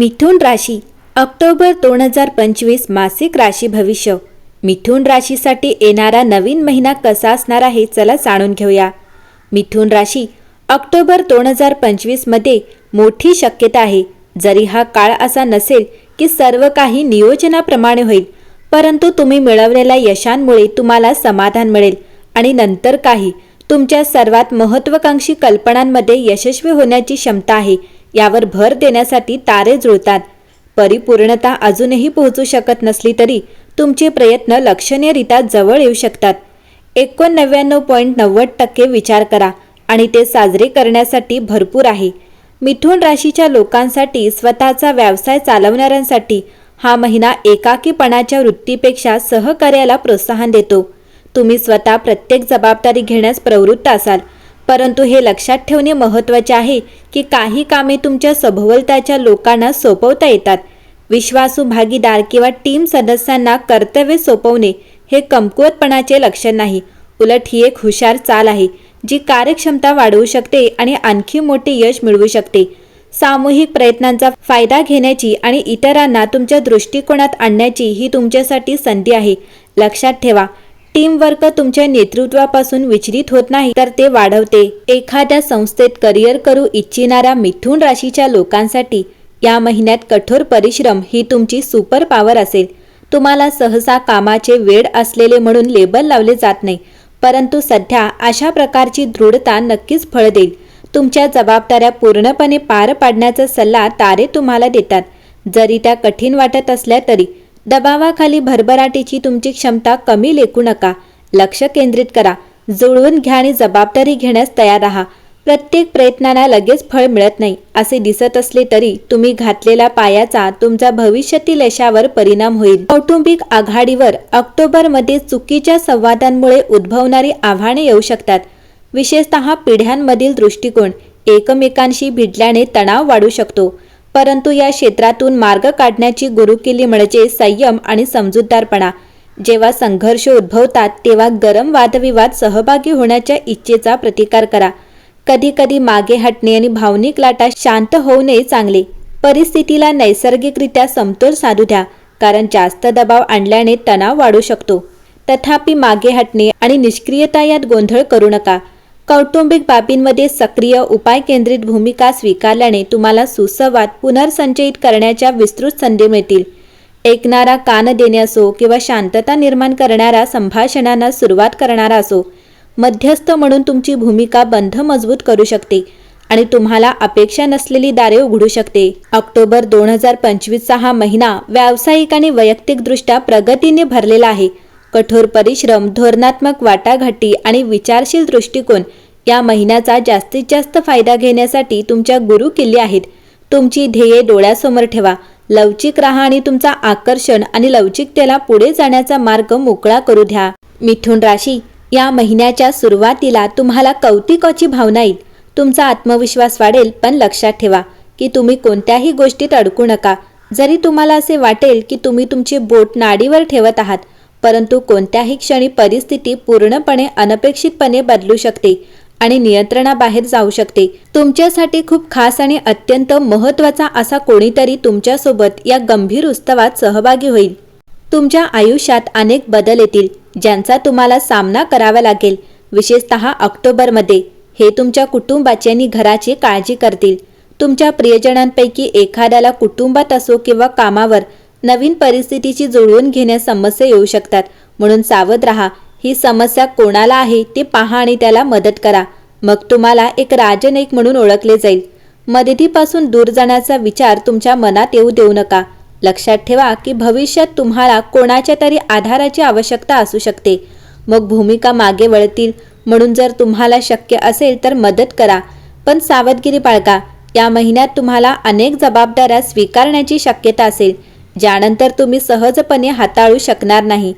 मिथुन राशी ऑक्टोबर दोन हजार पंचवीस मासिक राशी भविष्य. मिथुन राशीसाठी येणारा नवीन महिना कसा असणार आहे चला जाणून घेऊया. मिथुन राशी ऑक्टोबर दोन हजार पंचवीसमध्ये मोठी शक्यता आहे. जरी हा काळ असा नसेल की सर्व काही नियोजनाप्रमाणे होईल परंतु तुम्ही मिळवलेल्या यशांमुळे तुम्हाला समाधान मिळेल आणि नंतर काही तुमच्या सर्वात महत्त्वाकांक्षी कल्पनांमध्ये यशस्वी होण्याची क्षमता आहे. यावर भर देण्यासाठी तारे जुळतात. परिपूर्णता अजूनही पोहोचू शकत नसली तरी तुमचे प्रयत्न लक्षणीयरित्या जवळ येऊ शकतात. एकोणनव्याण्णव पॉईंट नव्वद टक्के विचार करा आणि ते साजरे करण्यासाठी भरपूर आहे. मिथुन राशीच्या लोकांसाठी स्वतःचा व्यवसाय चालवणाऱ्यांसाठी हा महिना एकाकीपणाच्या वृत्तीपेक्षा सहकार्याला प्रोत्साहन देतो. तुम्ही स्वतः प्रत्येक जबाबदारी घेण्यास प्रवृत्त असाल. परंतु हे लक्षात ठेवणे महत्त्वाचे आहे की काही कामे तुमच्या सभोवताच्या लोकांना सोपवता येतात. विश्वासू भागीदार किंवा टीम सदस्यांना कर्तव्य सोपवणे हे कमकुवतपणाचे लक्षण नाही. उलट ही एक हुशार चाल आहे जी कार्यक्षमता वाढवू शकते आणि आणखी मोठे यश मिळवू शकते. सामूहिक प्रयत्नांचा फायदा घेण्याची आणि इतरांना तुमच्या दृष्टिकोनात आणण्याची ही तुमच्यासाठी संधी आहे. लक्षात ठेवा टीमवर्क तुमच्या नेतृत्वापासून विचलित होत नाही तर ते वाढवते. एखाद्या संस्थेत करिअर करू इच्छिणाऱ्या मिथुन राशीच्या लोकांसाठी या महिन्यात कठोर परिश्रम ही तुमची सुपर पॉवर असेल. तुम्हाला सहसा कामाचे वेळ असलेले म्हणून लेबल लावले जात नाही परंतु सध्या अशा प्रकारची दृढता नक्कीच फळ देईल. तुमच्या जबाबदाऱ्या पूर्णपणे पार पाडण्याचा सल्ला तारे तुम्हाला देतात. जरी त्या कठीण वाटत असल्या तरी दबावाखाली भरभराटीची तुमची क्षमता कमी लेखू नका. लक्ष केंद्रित करा. जुळवून घ्या आणि जबाबदारी घेण्यास तयार राहा. प्रत्येक प्रयत्नाला लगेच फळ मिळत नाही असे दिसत असले तरी तुम्ही घातलेला पायाचा तुमचा भविष्यातील यशावर परिणाम होईल. कौटुंबिक आघाडीवर ऑक्टोबरमध्ये चुकीच्या संवादांमुळे उद्भवणारी आव्हाने येऊ शकतात. विशेषतः पिढ्यांमधील दृष्टिकोन. एकमेकांशी भिडल्याने तणाव वाढू शकतो. परंतु या क्षेत्रातून मार्ग काढण्याची गुरुकिली म्हणजे संयम आणि समजूतदारपणा. जेव्हा संघर्ष उद्भवतात तेव्हा गरम वादविवाद सहभागी होण्याच्या इच्छेचा प्रतिकार करा. कधी कधी मागे हटणे आणि भावनिक लाटा शांत होऊ चांगले. परिस्थितीला नैसर्गिकरित्या समतोल साधू द्या कारण जास्त दबाव आणल्याने तणाव वाढू शकतो. तथापि मागे हटणे आणि निष्क्रियता यात गोंधळ करू नका. कौटुंबिक बाबींमध्ये सक्रिय उपाय केंद्रित भूमिका स्वीकारल्याने तुम्हाला सुसंवाद पुनर्संचयित करण्याच्या विस्तृत संधी मिळतील. ऐकणारा कान देणे असो किंवा शांतता निर्माण करणाऱ्या संभाषणांना सुरुवात करणारा असो मध्यस्थ म्हणून तुमची भूमिका बंध मजबूत करू शकते आणि तुम्हाला अपेक्षा नसलेली दारे उघडू शकते. ऑक्टोबर दोन हजार पंचवीसचा हा महिना व्यावसायिक आणि वैयक्तिकदृष्ट्या प्रगतीने भरलेला आहे. कठोर परिश्रम धोरणात्मक वाटाघाटी आणि विचारशील दृष्टिकोन या महिन्याचा जास्तीत जास्त फायदा घेण्यासाठी तुमच्या गुरु किल्ले आहेत. तुमची ध्येये डोळ्यासमोर ठेवा. लवचिक राहा आणि तुमचा आकर्षण आणि लवचिकतेला पुढे जाण्याचा मार्ग मोकळा करू द्या. मिथुन राशी या महिन्याच्या सुरुवातीला तुम्हाला कौतिकाची भावना येईल. तुमचा आत्मविश्वास वाढेल पण लक्षात ठेवा की तुम्ही कोणत्याही गोष्टीत अडकू नका. जरी तुम्हाला असे वाटेल की तुम्ही तुमचे बोट नाडीवर ठेवत आहात परंतु कोणत्याही क्षणी परिस्थिती पूर्णपणे अनपेक्षितपणे बदलू शकते आणि नियंत्रणाबाहेर जाऊ शकते. तुमच्यासाठी खूप खास आणि अत्यंत महत्त्वाचा असा कोणीतरी तुमच्यासोबत या गंभीर उत्सवात सहभागी होईल. तुमच्या आयुष्यात अनेक बदल येतील ज्यांचा तुम्हाला सामना करावा लागेल. विशेषतः ऑक्टोबरमध्ये हे तुमच्या कुटुंबाची आणि घराची काळजी करतील. तुमच्या प्रियजनांपैकी एखाद्याला कुटुंबात असो किंवा कामावर नवीन परिस्थितीची जुळवून घेण्यास समस्या येऊ शकतात. म्हणून सावध राहा. ही समस्या कोणाला आहे ते पहा आणि त्याला मदत करा. मग तुम्हाला एक राजनैक म्हणून ओळखले जाईल. मदतीपासून दूर जाण्याचा विचार तुमच्या मनात येऊ देऊ नका. लक्षात ठेवा की भविष्यात तुम्हाला कोणाच्या तरी आधाराची आवश्यकता असू शकते. मग भूमिका मागे वळतील. म्हणून जर तुम्हाला शक्य असेल तर मदत करा. पण सावधगिरी बाळगा. या महिन्यात तुम्हाला अनेक जबाबदाऱ्या स्वीकारण्याची शक्यता असेल. ज्यानंतर तुम्ही सहजपणे हाताळू शकणार नाही.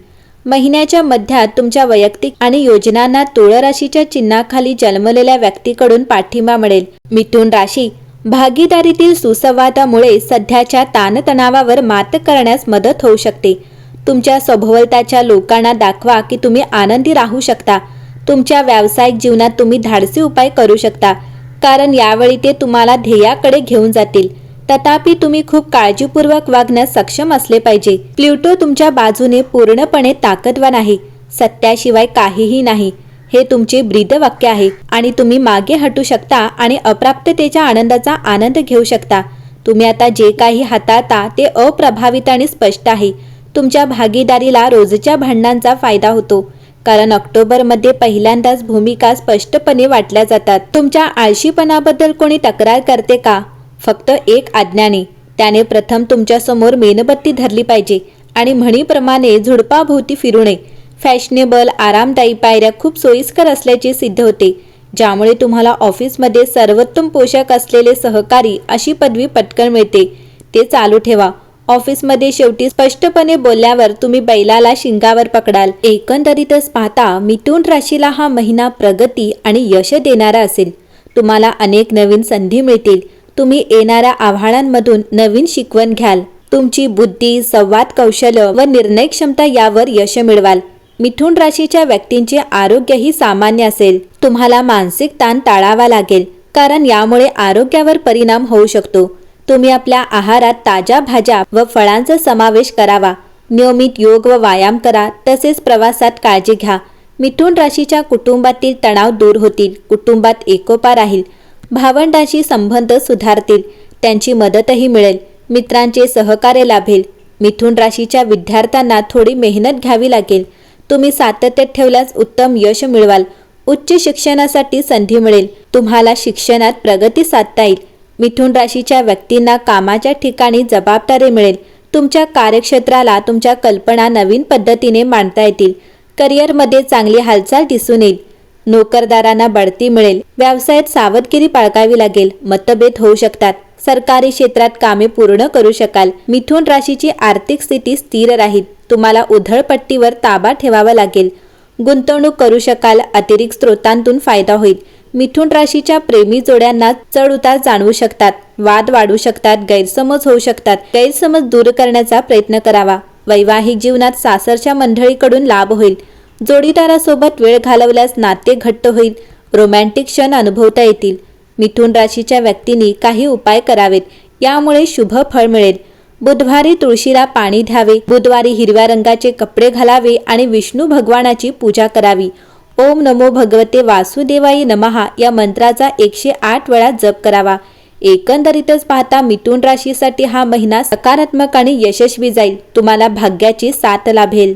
महिन्याच्या मध्यात तुमच्या वैयक्तिक आणि योजनांना तुळराशीच्या चिन्हाखाली जन्मलेल्या व्यक्तीकडून पाठिंबा मिळेल. मिथुन राशी भागीदारीतील सुसंवादामुळे सध्याच्या ताणतणावावर मात करण्यास मदत होऊ शकते. तुमच्या सभोवताच्या लोकांना दाखवा की तुम्ही आनंदी राहू शकता. तुमच्या व्यावसायिक जीवनात तुम्ही धाडसी उपाय करू शकता कारण यावेळी ते तुम्हाला ध्येयाकडे घेऊन जातील. तथापि तुम्ही खूप काळजीपूर्वक वागण्यास सक्षम असले पाहिजे. प्ल्युटो तुमच्या बाजूने पूर्णपणे ताकदवान आहे. सत्याशिवाय काहीही नाही. हे तुमचे ब्रीदवाक्य आहे आणि तुम्ही मागे हटू शकता आणि अप्राप्ततेच्या आनंदाचा आनंद घेऊ शकता. तुम्ही आता जे काही हाताळता ते अप्रभावित आणि स्पष्ट आहे. तुमच्या भागीदारीला रोजच्या भांडणांचा फायदा होतो. कारण ऑक्टोबरमध्ये पहिल्यांदाच भूमिका स्पष्टपणे वाटल्या जातात. तुमच्या आळशीपणाबद्दल कोणी तक्रार करते का? फक्त एक आज्ञाने त्याने प्रथम तुमच्यासमोर मेणबत्ती धरली पाहिजे आणि म्हणीप्रमाणे झुडपाभोवती फिरू नये फॅशनेबल आरामदायी पायऱ्या खूप सोयीस्कर असल्याचे सिद्ध होते ज्यामुळे तुम्हाला ऑफिसमध्ये सर्वोत्तम पोशाख असलेले सहकारी अशी पदवी पटकन मिळते. ते चालू ठेवा. ऑफिसमध्ये शेवटी स्पष्टपणे बोलल्यावर तुम्ही बैलाला शिंगावर पकडाल. एकंदरीतच पाहता मिथून राशीला हा महिना प्रगती आणि यश देणारा असेल. तुम्हाला अनेक नवीन संधी मिळतील. तुम्ही येणाऱ्या आव्हानांमधून नवीन शिकवण घ्याल. तुमची बुद्धी संवाद कौशल्य व निर्णय क्षमता यावर यश मिळवाल. मिथुन राशीच्या व्यक्तींचे आरोग्यही सामान्य असेल. तुम्हाला मानसिक ताण टाळावा लागेल कारण यामुळे आरोग्यावर परिणाम होऊ शकतो. तुम्ही आपल्या आहारात ताज्या भाज्या व फळांचा समावेश करावा. नियमित योग व व्यायाम करा तसेच प्रवासात काळजी घ्या. मिथुन राशीच्या कुटुंबातील तणाव दूर होतील कुटुंबात एकोपा राहील. भावंडांशी संबंध सुधारतील. त्यांची मदतही मिळेल. मित्रांचे सहकार्य लाभेल. मिथुन राशीच्या विद्यार्थ्यांना थोडी मेहनत घ्यावी लागेल. तुम्ही सातत्य ठेवल्यास उत्तम यश मिळवाल. उच्च शिक्षणासाठी संधी मिळेल. तुम्हाला शिक्षणात प्रगती साधता येईल. मिथुन राशीच्या व्यक्तींना कामाच्या ठिकाणी जबाबदारी मिळेल. तुमच्या कार्यक्षेत्राला तुमच्या कल्पना नवीन पद्धतीने मांडता येतील. करिअरमध्ये चांगली हालचाल दिसून येईल. नोकरदारांना बढती मिळेल. व्यवसायात सावधगिरी बाळगावी लागेल. मतभेद होऊ शकतात. सरकारी क्षेत्रात कामे पूर्ण करू शकाल. मिथुन राशीची आर्थिक स्थिती स्थिर राहील. तुम्हाला उधळपट्टीवर ताबा ठेवावा लागेल. गुंतवणूक करू शकाल. अतिरिक्त स्रोतांतून फायदा होईल. मिथुन राशीच्या प्रेमी जोड्यांना चढ उतार जाणवू शकतात. वाद वाढू शकतात. गैरसमज होऊ शकतात. गैरसमज दूर करण्याचा प्रयत्न करावा. वैवाहिक जीवनात सासरच्या मंडळीकडून लाभ होईल. जोडीदारासोबत वेळ घालवल्यास नाते घट्ट होईल रोमॅन्टिक क्षण अनुभवता येतील. मिथुन राशीच्या व्यक्तींनी काही उपाय करावेत यामुळे शुभ फळ मिळेल. बुधवारी तुळशीला पाणी द्यावे बुधवारी हिरव्या रंगाचे कपडे घालावे आणि विष्णू भगवानाची पूजा करावी. ओम नमो भगवते वासुदेवाई नमहा या मंत्राचा एकशे आठ वेळा जप करावा. एकंदरीतच पाहता मिथुन राशीसाठी हा महिना सकारात्मक आणि यशस्वी जाईल. तुम्हाला भाग्याची साथ लाभेल.